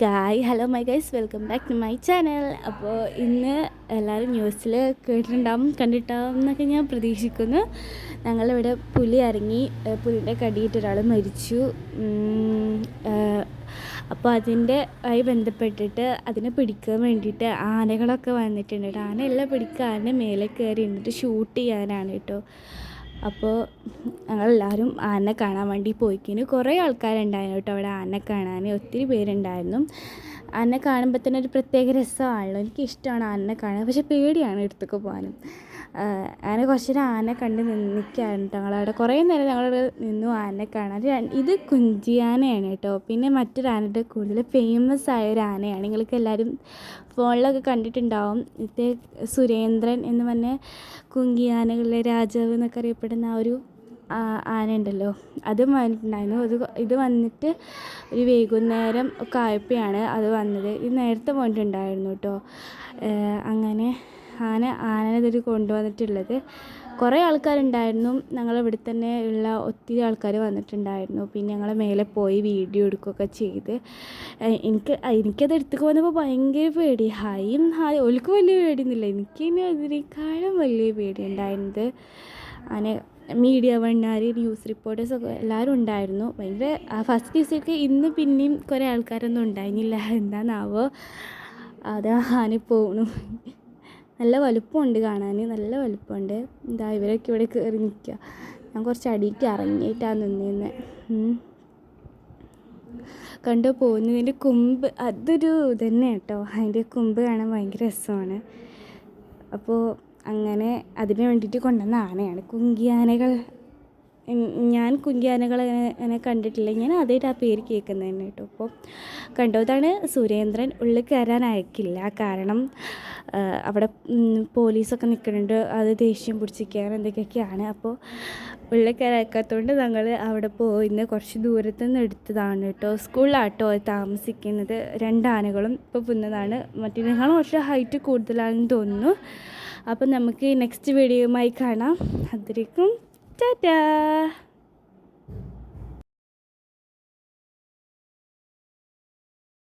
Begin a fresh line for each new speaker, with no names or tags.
Guys hello my guys welcome back to my channel അപ്പോൾ ഇന്ന് എല്ലാവരും ന്യൂസിൽ കേട്ടിട്ടുണ്ടാവും കണ്ടിട്ടുണ്ടാവും എന്നൊക്കെ ഞാൻ പ്രതീക്ഷിക്കുന്നു. ഞങ്ങളിവിടെ പുലി ഇറങ്ങി പുലിന്റെ കടിയിട്ട് ഒരാൾ മരിച്ചു. അപ്പോൾ അതിന്റെ ആയി ബന്ധപ്പെട്ടിട്ട് അതിനെ പിടിക്കാൻ വേണ്ടിയിട്ട് ആനകളൊക്കെ വന്നിട്ടുണ്ട്. കേട്ടോ ആനയെല്ലാം പിടിക്കുക ആന മേലെ കയറി എന്നിട്ട് ഷൂട്ട് ചെയ്യാനാണ് കേട്ടോ. അപ്പോൾ ഞങ്ങളെല്ലാവരും ആനെ കാണാൻ വേണ്ടി പോയിക്കിന് കുറേ ആൾക്കാരുണ്ടായിരുന്നു കേട്ടോ അവിടെ ആനെ കാണാൻ. ഒത്തിരി പേരുണ്ടായിരുന്നു. ആനെ കാണുമ്പോൾ തന്നെ ഒരു പ്രത്യേക രസമാണല്ലോ. എനിക്കിഷ്ടമാണ് ആനനെ കാണാൻ. പക്ഷെ പേടിയാണ് എടുത്തൊക്കെ പോകാനും. അങ്ങനെ കുറച്ച് നേരം ആന കണ്ട് നിൽക്കുകയാണ് കേട്ടോ ഞങ്ങളവിടെ. കുറേ നേരം ഞങ്ങളവിടെ നിന്നു ആനെ കാണാൻ. ഇത് കുഞ്ചിയാനയാണ് കേട്ടോ. പിന്നെ മറ്റൊരു ആനയുടെ കൂടുതൽ ഫേമസ് ആയ ഒരു ആനയാണ്. നിങ്ങൾക്ക് എല്ലാവരും ഫോണിലൊക്കെ കണ്ടിട്ടുണ്ടാവും. ഇത് സുരേന്ദ്രൻ എന്ന് പറഞ്ഞ കുങ്കിയാനകളിലെ രാജാവ് എന്നൊക്കെ അറിയപ്പെടുന്ന ഒരു ആ- ആന ഉണ്ടല്ലോ. അത് വന്നിട്ടുണ്ടായിരുന്നു. അത് ഇത് വന്നിട്ട് ഒരു വൈകുന്നേരം ഒക്കെ ആയപ്പോഴാണ് അത് വന്നത്. ഇത് നേരത്തെ പോയിട്ടുണ്ടായിരുന്നു കേട്ടോ. അങ്ങനെ ആന ആനനെ ഇതിൽ കൊണ്ടുവന്നിട്ടുള്ളത്. കുറേ ആൾക്കാരുണ്ടായിരുന്നു. ഞങ്ങളിവിടെ തന്നെ ഉള്ള ഒത്തിരി ആൾക്കാർ വന്നിട്ടുണ്ടായിരുന്നു. പിന്നെ ഞങ്ങൾ മേലെ പോയി വീഡിയോ എടുക്കുകയൊക്കെ ചെയ്ത്. എനിക്ക് എനിക്കത് എടുത്തു പോകുന്നപ്പോൾ ഭയങ്കര പേടി. ഹായും ഹായ്. ഓൾക്ക് വലിയ പേടിയൊന്നുമില്ല. എനിക്ക് ഇനി അതിനേക്കാളും വലിയ പേടി ഉണ്ടായിരുന്നത് അങ്ങനെ മീഡിയ വണ്ണാർ ന്യൂസ് റിപ്പോർട്ടേഴ്സൊക്കെ എല്ലാവരും ഉണ്ടായിരുന്നു. ഭയങ്കര ഫസ്റ്റ് ദിവസമൊക്കെ ഇന്ന് പിന്നെയും കുറേ ആൾക്കാരൊന്നും ഉണ്ടായിരുന്നില്ല. എന്താണെന്നാവോ അത് ആന പോണു. നല്ല വലുപ്പമുണ്ട് കാണാൻ നല്ല വലുപ്പമുണ്ട്. എന്താ ഇവരൊക്കെ ഇവിടെ കയറി നിൽക്കുക ഞാൻ കുറച്ച് അടിക്ക് ഇറങ്ങിയിട്ടാണ് നിന്നിരുന്നത് കണ്ടു പോകുന്നതിന്റെ കൊമ്പ്. അതൊരു ഇതന്നെ കേട്ടോ. അതിന്റെ കൊമ്പ് കാണാൻ ഭയങ്കര രസമാണ്. അപ്പോൾ അങ്ങനെ അതിന് വേണ്ടിയിട്ട് കൊണ്ടുവന്ന ആനയാണ്. കുങ്കിയാനകൾ. ഞാൻ കുങ്കിയാനകൾ അങ്ങനെ കണ്ടിട്ടില്ല. ഞാൻ ആദ്യമായിട്ട് ആ പേര് കേൾക്കുന്നത് തന്നെ കേട്ടോ. അപ്പോൾ കണ്ടതാണ് സുരേന്ദ്രൻ ഉള്ളിൽ കയറാൻ അയക്കില്ല. കാരണം അവിടെ പോലീസൊക്കെ നിൽക്കുന്നുണ്ട്. അത് ദേഷ്യം പിടിച്ചിരിക്കാൻ എന്തൊക്കെയൊക്കെയാണ്. അപ്പോൾ ഉള്ളിൽ കയറാൻ അയക്കാത്തതുകൊണ്ട് ഞങ്ങൾ അവിടെ പോയിന്ന് കുറച്ച് ദൂരത്ത് നിന്ന് എടുത്തതാണ് കേട്ടോ. സ്കൂളിലാട്ടോ താമസിക്കുന്നത്. രണ്ട് ആനകളും ഇപ്പോൾ പുന്നതാണ്. ഞങ്ങൾ കുറച്ച് ഹൈറ്റ് കൂടുതലാണെന്ന് തോന്നുന്നു. അപ്പം നമുക്ക് നെക്സ്റ്റ് വീഡിയോയുമായി കാണാം. അതിലേക്കും ടാറ്റാ!